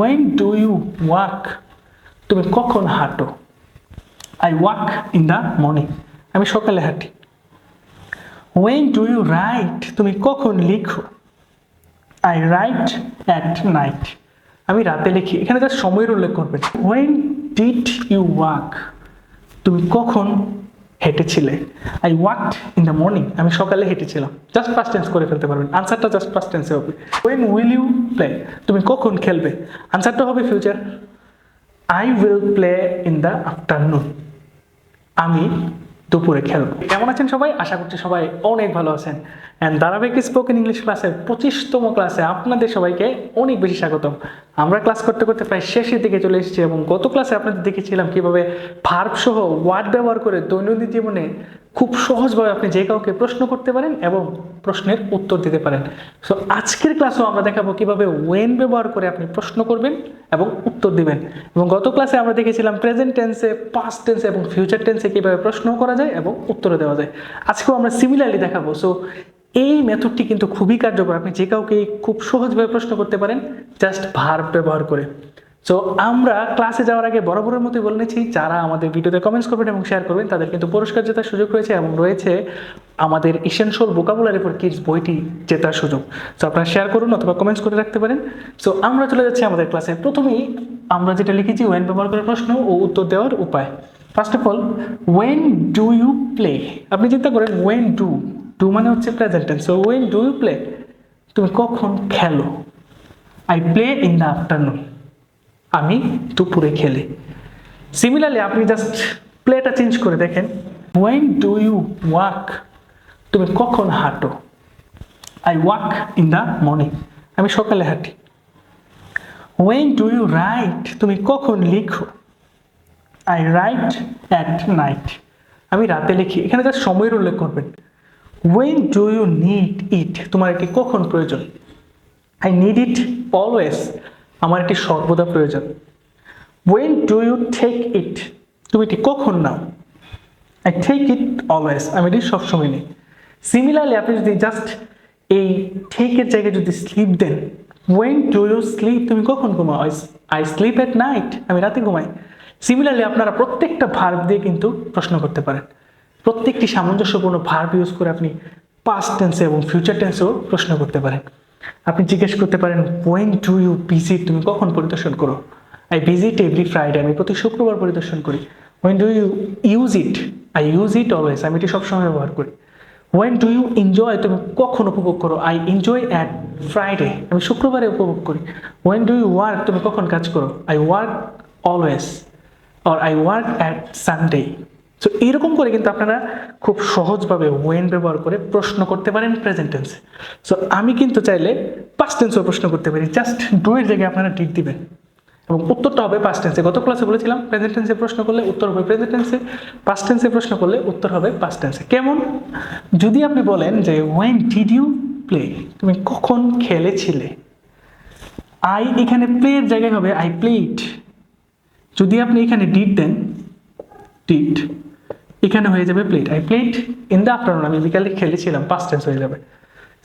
When do you walk তুমি কখন হাঁটো? I walk in the morning আমি সকালে হাঁটি। ওয়েন ডু ইউ রাইট তুমি কখন লিখো? আই রাইট অ্যাট নাইট আমি রাতে লিখি। এখানে তার সময়ের উল্লেখ করবেন ওয়েন ডিড ইউ ওয়াক তুমি কখন হেঁটেছিলে। I walk in the morning আমি সকালে হেঁটেছিলাম। জাস্ট ফার্স্ট টেন্স করে ফেলতে পারবেন। আনসারটা জাস্ট ফার্স্ট টেন্সে হবে। ওয়েন উইল ইউ প্লে তুমি কখন খেলবে? আনসারটা হবে future I will play in the afternoon আমি দুপুরে খেলব কেমন আছেন সবাই? আশা করছি সবাই অনেক ভালো আছেন। অ্যান্ড ধারাবাহিক স্পোকেন ইংলিশ ক্লাসের পঁচিশতম ক্লাসে আপনাদের সবাইকে অনেক বেশি স্বাগতম। আমরা ক্লাস করতে করতে প্রায় শেষের দিকে চলে এসেছি এবং গত ক্লাসে আপনাদের দেখেছিলাম কীভাবে ভার্ব সহ ওয়ার্ড ব্যবহার করে দৈনন্দিন জীবনে খুব সহজভাবে আপনি যে কাউকে প্রশ্ন করতে পারেন এবং প্রশ্নের উত্তর দিতে পারেন। সো আজকের ক্লাসেও আমরা দেখাবো কীভাবে ওয়েন ব্যবহার করে আপনি প্রশ্ন করবেন এবং উত্তর দিবেন। এবং গত ক্লাসে আমরা দেখেছিলাম প্রেজেন্ট টেন্সে পাস্ট টেন্সে এবং ফিউচার টেন্সে কীভাবে প্রশ্ন করা যায় এবং উত্তর দেওয়া যায়। আজকেও আমরা সিমিলারলি দেখাবো। সো এই মেথডটি কিন্তু খুবই কার্যকর। আপনি যে কাউকে খুব সহজভাবে প্রশ্ন করতে পারেন জাস্ট ভার্ব ব্যবহার করে। সো আমরা ক্লাসে যাওয়ার আগে বরাবরের মতোই বলে নিচ্ছি, যারা আমাদের ভিডিওতে কমেন্টস করবেন এবং শেয়ার করবেন, তাদের কিন্তু পুরস্কার জেতার সুযোগ রয়েছে এবং রয়েছে আমাদের ইসেনশিয়াল ভোকাবুলারি ফর কিডস বইটি জেতার সুযোগ। সো আপনারা শেয়ার করুন অথবা কমেন্টস করে রাখতে পারেন। সো আমরা চলে যাচ্ছি আমাদের ক্লাসে প্রথমেই আমরা যেটা লিখেছি ওয়েন ব্যবহার করে প্রশ্ন ও উত্তর দেওয়ার উপায়। First of all when do you play আপনি চিন্তা করেন ওয়েন ডু ডু মানে হচ্ছে present so when do you play তুমি কখন খেলো? I play in the afternoon আমি দুপুরে খেলি। সিমিলারলি আপনি জাস্ট প্লেটা চেঞ্জ করে দেখেন। ওয়েন ডু ইউ ওয়াক তুমি কখন হাঁটো? I walk in the morning আমি সকালে হাঁটি। ওয়েন ডু ইউ রাইট তুমি কখন লিখো? আই রাইট অ্যাট নাইট আমি রাতে লিখি। এখানে জাস্ট সময়ের উল্লেখ করবেন। When do you need it তোমার এটি কখন প্রয়োজন? আই নিড ইট অলওয়েজ আমার এটি সর্বদা প্রয়োজন। When do you take it তুমি এটি কখন নাও? আই টেক ইট অলওয়েজ আমি এটি সবসময় নিই। সিমিলারলি আপনি যদি জাস্ট এই টেকের জায়গায় যদি স্লিপ দেন ওয়েন ডু ইউ স্লিপ তুমি কখন ঘুমাও? আই স্লিপ এট নাইট আমি রাতে ঘুমাই। সিমিলারলি আপনারা প্রত্যেকটা ভার্ব দিয়ে কিন্তু প্রশ্ন করতে পারেন। প্রত্যেকটি সামঞ্জস্যপূর্ণ ভার্ব ইউজ করে আপনি পাস্ট টেন্সে এবং ফিউচার টেন্সেও প্রশ্ন করতে পারেন। আপনি জিজ্ঞেস করতে পারেন ওয়েন ডু ইউ ভিজিট তুমি কখন পরিদর্শন করো? আই ভিজিট এভরি ফ্রাইডে আমি প্রতি শুক্রবার পরিদর্শন করি। When do you use it I use it always আমি এটি সবসময় ব্যবহার করি। ওয়েন ডু ইউ এনজয় তুমি কখন উপভোগ করো? আই এনজয় অ্যাট ফ্রাইডে আমি শুক্রবারে উপভোগ করি। ওয়েন ডু ইউ ওয়ার্ক তুমি কখন কাজ করো? I work always or I work at Sunday so এরকম করে কিন্তু আপনারা খুব সহজভাবে ওয়েন ব্যবহার করে প্রশ্ন করতে পারেন প্রেজেন্ট টেন্সে সো আমি কিন্তু চাইলে পাস্ট টেন্সেও প্রশ্ন করতে পারি। জাস্ট ডু এর জায়গায় আপনারা ডিট দিবেন। এবং উত্তরটা হবে পাস্ট টেন্সে গত ক্লাসে বলেছিলাম প্রেজেন্ট টেন্সে প্রশ্ন করলে উত্তর হবে প্রেজেন্ট টেন্সে পাস্ট টেন্সে প্রশ্ন করলে উত্তর হবে পাস্ট টেন্সে কেমন? যদি আপনি বলেন যে ওয়েন ডিড ইউ প্লে তুমি কখন খেলেছিলে? আই এখানে প্লের জায়গায় হবে আই প্লেড যদি আপনি এখানে ডিট দেন ডিট এখানে হয়ে যাবে played I played in the afternoon আমি বিকালে খেলেছিলাম পাস্ট টেন্স হয়ে যাবে।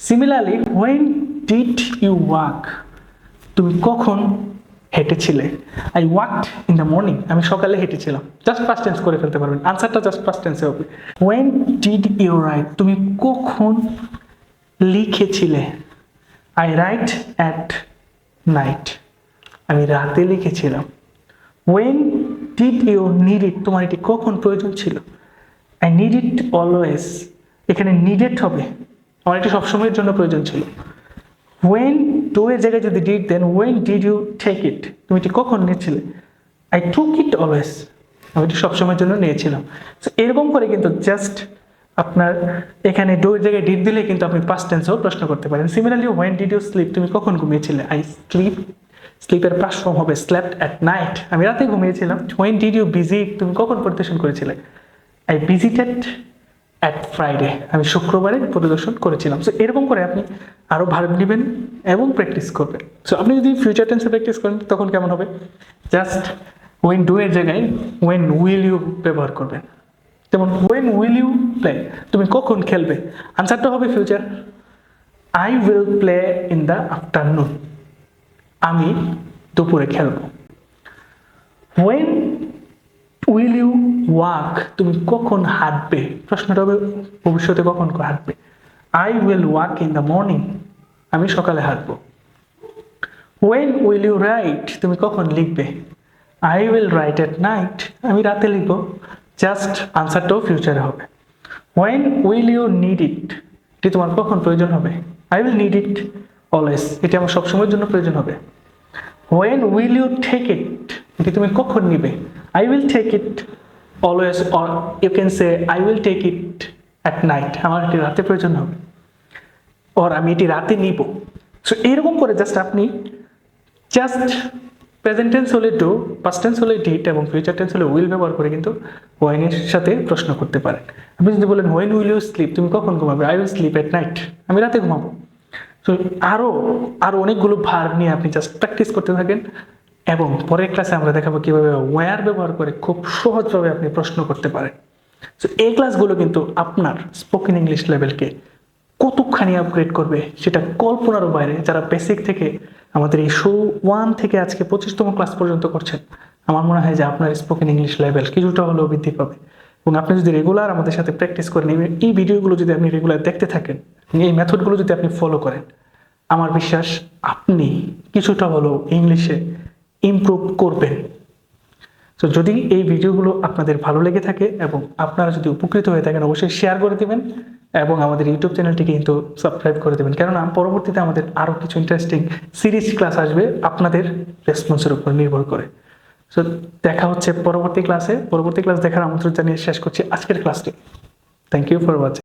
Similarly when did you walk তুমি কখন হেঁটেছিলে? I walked in the morning আমি সকালে হেঁটেছিলাম। জাস্ট ফার্স্ট টেন্স করে ফেলতে পারবেন। আনসারটা জাস্ট ফার্স্ট টেন্সে হবে। ওয়েন ডিড ইউ রাইট তুমি কখন লিখেছিলে? আই রাইট অ্যাট নাইট আমি রাতে লিখেছিলাম। When did you need it তোমার এটি কখন প্রয়োজন ছিল? আই নিড ইট অলওয়েজ এখানে নিডেড হবে। আমার এটি সবসময়ের জন্য প্রয়োজন ছিল। ওয়েন টু এর জায়গায় যদি did then when did you take it তুমি এটি কখন নিয়েছিলে? আই টুক ইট অলওয়েজ আমি এটি সবসময়ের জন্য নিয়েছিলাম। সো এরকম করে কিন্তু জাস্ট আপনার এখানে ডো এর জায়গায় ডিড দিলে কিন্তু আপনি পাস্ট টেন্সেও প্রশ্ন করতে পারেন। Similarly when did you sleep তুমি কখন ঘুমিয়েছিলে? আই স্লিপ স্লিপের ফর্ম হবে। স্লেপ্ট অ্যাট নাইট আমি রাতে ঘুমিয়েছিলাম। ওয়েন ডিড ইউ বিজি তুমি কখন পরিদর্শন করেছিলে? আই ভিজিটেড অ্যাট ফ্রাইডে আমি শুক্রবারে পরিদর্শন করেছিলাম। সো এরকম করে আপনি আরও ভার্ব নেবেন এবং প্র্যাকটিস করবেন। সো আপনি যদি ফিউচার টেন্সে প্র্যাকটিস করেন, তখন কেমন হবে? জাস্ট ওয়েন ডু এর জায়গায় ওয়েন উইল ইউ ব্যবহার করবেন। যেমন ওয়েন উইল ইউ প্লে তুমি কখন খেলবে? আনসারটা হবে future I will play in the afternoon আমি দুপুরে খেলব। ওয়েন উইল ইউ ওয়াক তুমি কখন হাঁটবে? প্রশ্নটা হবে, ভবিষ্যতে কখন হাঁটবে? I will walk in the morning আমি সকালে হাঁটবো। ওয়েন উইল ইউ রাইট তুমি কখন লিখবে? I will write at night আমি রাতে লিখব। জাস্ট আনসারটাও ফিউচারে হবে। When will you need it এটি তোমার কখন প্রয়োজন হবে? I will need it always এটি আমার সবসময়ের জন্য প্রয়োজন হবে। When will you take it এটি তুমি কখন নিবে? I will take it always or you can say I will take it at night আমার এটি রাতে প্রয়োজন হবে। ওর আমি এটি রাতে নিব। সো এইরকম করে জাস্ট আপনি জাস্ট প্রেজেন্ট টেন্স হলে ডু পাস্ট টেন্স হলে ডিট এবং ফিউচার টেন্স হলে উইল ব্যবহার করে কিন্তু ওয়াইনের সাথে প্রশ্ন করতে পারেন। আপনি যদি বলেন হোয়েন উইল ইউ স্লিপ তুমি কখন ঘুমাবে? I will sleep at night আমি রাতে ঘুমাবো। তো আরও আরও অনেকগুলো ভার নিয়ে আপনি জাস্ট প্র্যাকটিস করতে থাকেন। এবং পরের ক্লাসে আমরা দেখাবো কীভাবে ওয়ার ব্যবহার করে খুব সহজভাবে আপনি প্রশ্ন করতে পারেন। তো এই ক্লাসগুলো কিন্তু আপনার স্পোকেন ইংলিশ লেভেলকে কতখানি আপগ্রেড করবে সেটা কল্পনারও বাইরে। যারা বেসিক থেকে আমাদের এই শো ওয়ান থেকে আজকে পঁচিশতম ক্লাস পর্যন্ত করছেন, আমার মনে হয় যে আপনার স্পোকেন ইংলিশ লেভেল কিছুটা হলেও বৃদ্ধি পাবে। এবং আপনি যদি রেগুলার আমাদের সাথে প্র্যাকটিস করেন, এই ভিডিওগুলো যদি আপনি রেগুলার দেখতে থাকেন এই মেথডগুলো যদি আপনি ফলো করেন, আমার বিশ্বাস আপনি কিছুটা হলেও ইংলিশে ইমপ্রুভ করবেন। তো যদি এই ভিডিওগুলো আপনাদের ভালো লেগে থাকে এবং আপনারা যদি উপকৃত হয়ে থাকেন, অবশ্যই শেয়ার করে দেবেন এবং আমাদের ইউটিউব চ্যানেলটিকে কিন্তু সাবস্ক্রাইব করে দেবেন। কেননা, পরবর্তীতে আমাদের আরও কিছু ইন্টারেস্টিং সিরিজ ক্লাস আসবে, আপনাদের রেসপন্সের উপর নির্ভর করে। সো দেখা হচ্ছে পরবর্তী ক্লাসে পরবর্তী ক্লাস দেখার আমন্ত্রণ জানিয়ে শেষ করছি আজকের ক্লাসটি থ্যাংক ইউ ফর ওয়াচিং